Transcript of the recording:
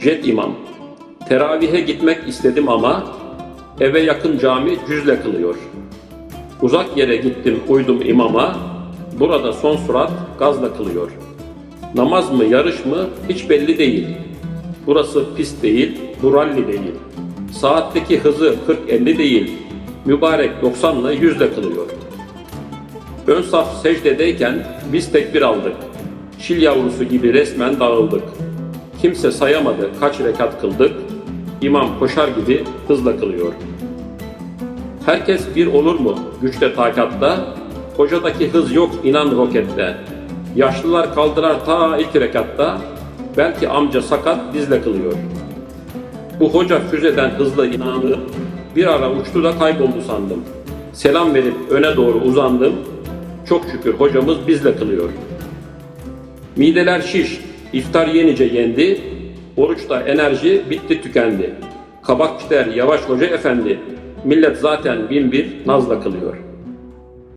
Jet imam. Teravihe gitmek istedim ama eve yakın cami cüzle kılıyor. Uzak yere gittim uydum imama, burada son surat gazla kılıyor. Namaz mı yarış mı hiç belli değil. Burası pist değil, bu ralli değil. Saatteki hızı 40-50 değil, mübarek 90'la 100'le kılıyor. Ön saf secdedeyken biz tekbir aldık. Çil yavrusu gibi resmen dağıldık. Kimse sayamadı kaç rekat kıldık. İmam koşar gibi hızla kılıyor. Herkes bir olur mu güçte takatta? Hocadaki hız yok inan rokette. Yaşlılar kaldırar ta ilk rekatta. Belki amca sakat dizle kılıyor. Bu hoca füzeden hızla inandı. Bir ara uçtu da kayboldu sandım. Selam verip öne doğru uzandım. Çok şükür hocamız bizle kılıyor. Mideler şiş, iftar yenice yendi. Oruçta enerji bitti tükendi. Kabak gider yavaş hoca efendi. Millet zaten bin bir nazla kılıyor.''